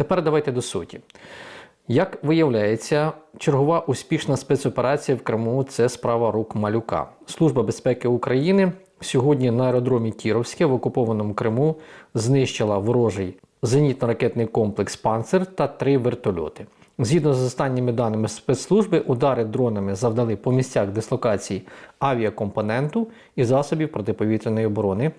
Тепер давайте до суті. Як виявляється, чергова успішна спецоперація в Криму це справа рук малюка. Служба безпеки України сьогодні на аеродромі Кіровське в окупованому Криму знищила ворожий зенітно-ракетний комплекс Панцер та три вертольоти. Згідно з останніми даними спецслужби, удари дронами завдали по місцях дислокації авіакомпоненту і засобів протиповітряної оборони,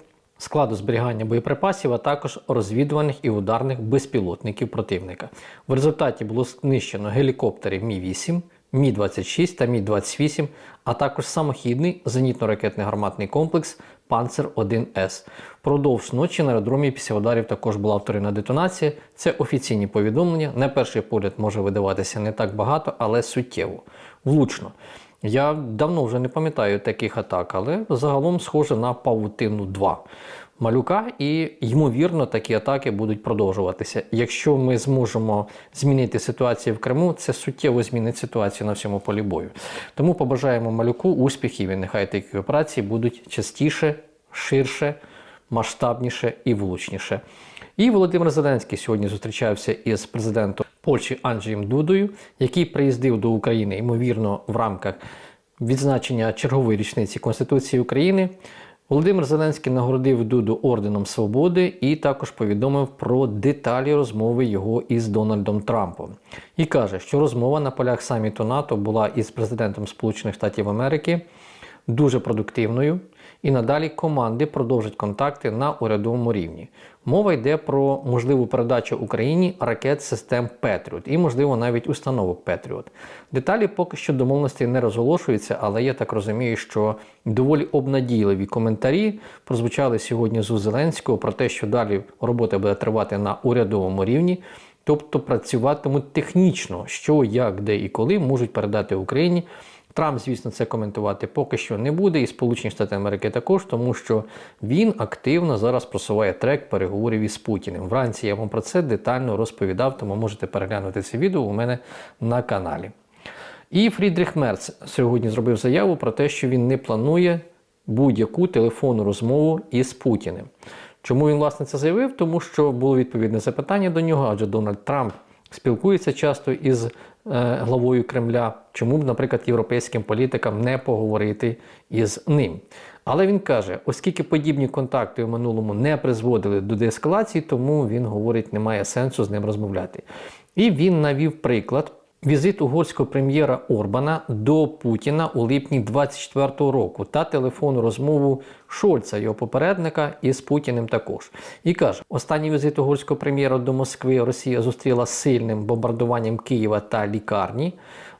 складу зберігання боєприпасів, а також розвідувальних і ударних безпілотників противника. В результаті було знищено гелікоптери Мі-8, Мі-26 та Мі-28, а також самохідний зенітно-ракетний гарматний комплекс Панцер 1С. Продовж ночі на аеродромі після ударів також була вторинна детонація. Це офіційні повідомлення. На перший погляд може видаватися не так багато, але суттєво. Влучно. Я давно вже не пам'ятаю таких атак, але загалом схоже на павутину 2 малюка, і ймовірно, такі атаки будуть продовжуватися. Якщо ми зможемо змінити ситуацію в Криму, це суттєво змінить ситуацію на всьому полі бою. Тому побажаємо малюку успіхів і нехай такі операції будуть частіше, ширше, масштабніше і влучніше. І Володимир Зеленський сьогодні зустрічався із президентом Польщі Анджеєм Дудою, який приїздив до України, ймовірно, в рамках відзначення чергової річниці Конституції України. Володимир Зеленський нагородив Дуду орденом свободи і також повідомив про деталі розмови його із Дональдом Трампом. І каже, що розмова на полях саміту НАТО була із президентом Сполучених Штатів Америки дуже продуктивною, і надалі команди продовжать контакти на урядовому рівні. Мова йде про можливу передачу Україні ракет систем Петріот і, можливо, навіть установок Петріот. Деталі поки що домовленості не розголошуються, але я так розумію, що доволі обнадійливі коментарі прозвучали сьогодні з Зеленського про те, що далі робота буде тривати на урядовому рівні. Тобто працюватимуть технічно, що, як, де і коли можуть передати Україні Трамп, звісно, це коментувати поки що не буде, і Сполучені Штати Америки також, тому що він активно зараз просуває трек переговорів із Путіним. Вранці я вам про це детально розповідав, тому можете переглянути це відео у мене на каналі. І Фрідріх Мерц сьогодні зробив заяву про те, що він не планує будь-яку телефонну розмову із Путіним. Чому він власне це заявив? Тому що було відповідне запитання до нього, адже Дональд Трамп спілкується часто із Е, главою Кремля, чому б, наприклад, європейським політикам не поговорити із ним. Але він каже, оскільки подібні контакти в минулому не призводили до деескалації, тому він говорить, немає сенсу з ним розмовляти. І він навів приклад Візит угорського прем'єра Орбана до Путіна у липні 24-го року та телефонну розмову Шольца, його попередника, із Путіним також. І каже: останній візит угорського прем'єра до Москви Росія зустріла сильним бомбардуванням Києва та лікарні.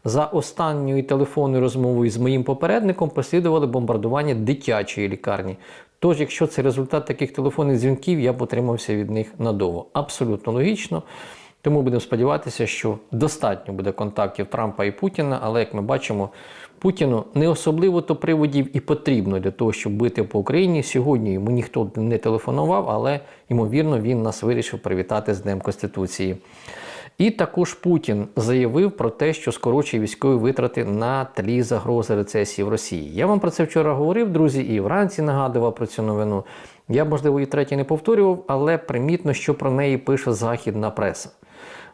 За останньою телефонною розмовою з моїм попередником послідували бомбардування дитячої лікарні. Тож, якщо це результат таких телефонних дзвінків, я б отримався від них надовго. Абсолютно логічно. Тому будемо сподіватися, що достатньо буде контактів Трампа і Путіна, але як ми бачимо, Путіну не особливо то приводів і потрібно для того, щоб бити по Україні. Сьогодні йому ніхто не телефонував, але ймовірно він нас вирішив привітати з Днем Конституції. І також Путін заявив про те, що скорочує військові витрати на тлі загрози рецесії в Росії. Я вам про це вчора говорив, друзі, і вранці нагадував про цю новину. Я, можливо, і третє не повторював, але примітно, що про неї пише західна преса.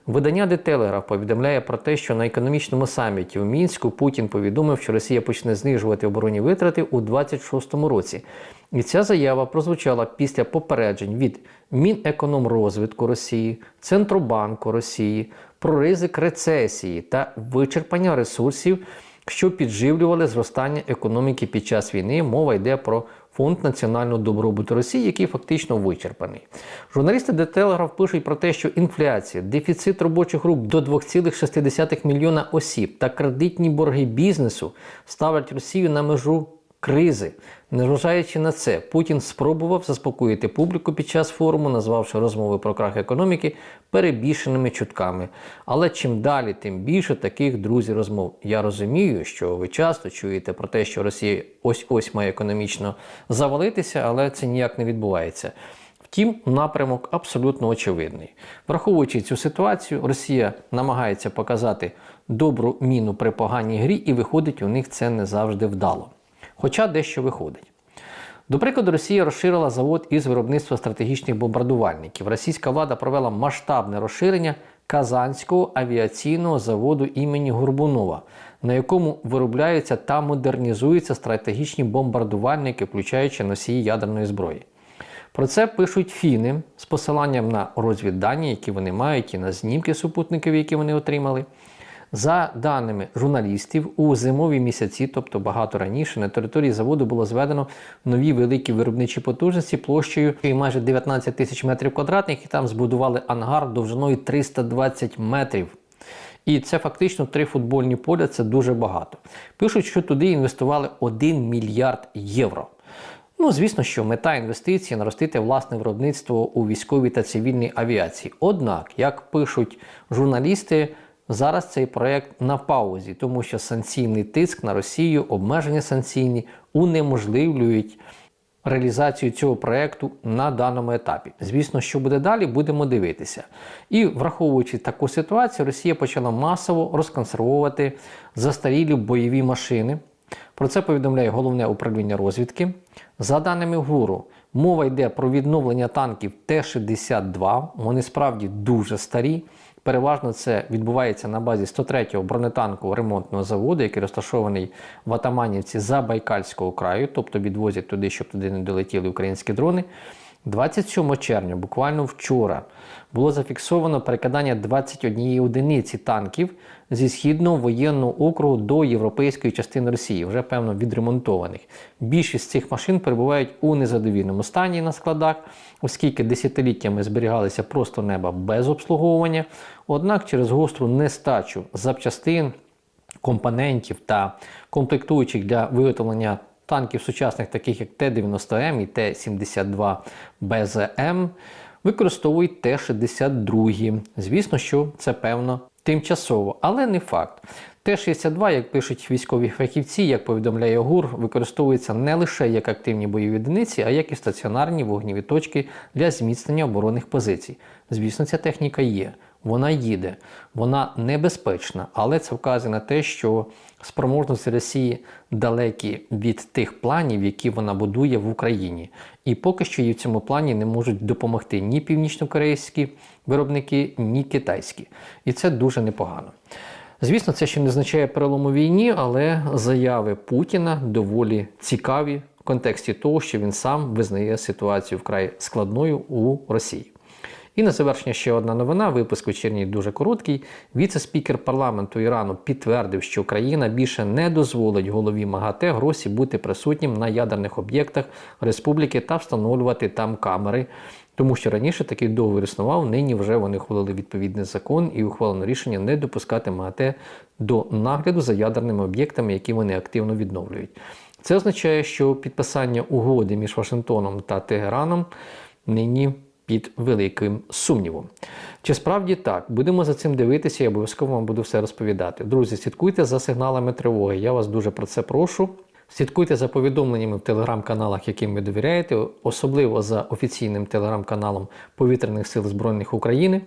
Видання The Telegraph повідомляє про те, що на економічному саміті в мінську Путін повідомив, що Росія почне знижувати оборонні витрати у 2026 році. І ця заява прозвучала після попереджень від Мінекономрозвитку Росії, Центробанку Росії про ризик рецесії та вичерпання ресурсів, що підживлювали зростання економіки під час війни. Мова йде про Фонд національного добробуту Росії, який фактично вичерпаний. Журналісти The Telegraph пишуть про те, що інфляція, дефіцит робочих рук до 2,6 мільйона осіб та кредитні борги бізнесу ставлять Росію на межу кризи. Незважаючи на це, Путін спробував заспокоїти публіку під час форуму, назвавши розмови про крах економіки перебільшеними чутками. Але чим далі, тим більше таких друзів розмов. Я розумію, що ви часто чуєте про те, що Росія ось ось має економічно завалитися, але це ніяк не відбувається. Втім, напрямок абсолютно очевидний. Враховуючи цю ситуацію, Росія намагається показати добру міну при поганій грі, і виходить, у них це не завжди вдало хоча дещо виходить. До прикладу, Росія розширила завод із виробництва стратегічних бомбардувальників. Російська влада провела масштабне розширення Казанського авіаційного заводу імені Горбунова, на якому виробляються та модернізуються стратегічні бомбардувальники, включаючи носії ядерної зброї. Про це пишуть фіни з посиланням на розвіддані, які вони мають, і на знімки супутників, які вони отримали. За даними журналістів, у зимові місяці, тобто багато раніше, на території заводу було зведено нові великі виробничі потужності площею майже 19 тисяч метрів квадратних, і там збудували ангар довжиною 320 метрів. І це фактично три футбольні поля, це дуже багато. Пишуть, що туди інвестували 1 мільярд євро. Ну, звісно, що мета інвестицій наростити власне виробництво у військовій та цивільній авіації. Однак, як пишуть журналісти, зараз цей проект на паузі, тому що санкційний тиск на Росію, обмеження санкційні унеможливлюють реалізацію цього проекту на даному етапі. Звісно, що буде далі, будемо дивитися. І враховуючи таку ситуацію, Росія почала масово розконсервовувати застарілі бойові машини. Про це повідомляє головне управління розвідки. За даними ГУРу, мова йде про відновлення танків Т-62. Вони справді дуже старі. Переважно це відбувається на базі 103-го бронетанкового ремонтного заводу, який розташований в Атаманівці за Байкальського краю, тобто відвозять туди, щоб туди не долетіли українські дрони. 27 червня, буквально вчора, було зафіксовано перекидання 21 одиниці танків зі східного воєнного округу до європейської частини Росії, вже певно відремонтованих. Більшість цих машин перебувають у незадовільному стані на складах, оскільки десятиліттями зберігалися просто неба без обслуговування. Однак через гостру нестачу запчастин, компонентів та комплектуючих для виготовлення танків сучасних, таких як Т-90М і Т-72 БЗМ, використовують Т-62. Звісно, що це певно тимчасово, але не факт. Т-62, як пишуть військові фахівці, як повідомляє ГУР, використовується не лише як активні бойові одиниці, а як і стаціонарні вогніві точки для зміцнення оборонних позицій. Звісно, ця техніка є. Вона їде, вона небезпечна, але це вказує на те, що спроможності Росії далекі від тих планів, які вона будує в Україні. І поки що їй в цьому плані не можуть допомогти ні північнокорейські виробники, ні китайські. І це дуже непогано. Звісно, це ще не означає перелому війні, але заяви Путіна доволі цікаві в контексті того, що він сам визнає ситуацію вкрай складною у Росії. І на завершення ще одна новина. Випуск вечірній дуже короткий. Віце-спікер парламенту Ірану підтвердив, що Україна більше не дозволить голові МАГАТЕ Гросі бути присутнім на ядерних об'єктах республіки та встановлювати там камери. Тому що раніше такий договір існував, нині вже вони ухвалили відповідний закон і ухвалено рішення не допускати МАГАТЕ до нагляду за ядерними об'єктами, які вони активно відновлюють. Це означає, що підписання угоди між Вашингтоном та Тегераном нині під великим сумнівом. Чи справді так? Будемо за цим дивитися і обов'язково вам буду все розповідати. Друзі, слідкуйте за сигналами тривоги. Я вас дуже про це прошу. Слідкуйте за повідомленнями в телеграм-каналах, яким ви довіряєте, особливо за офіційним телеграм-каналом Повітряних сил Збройних України.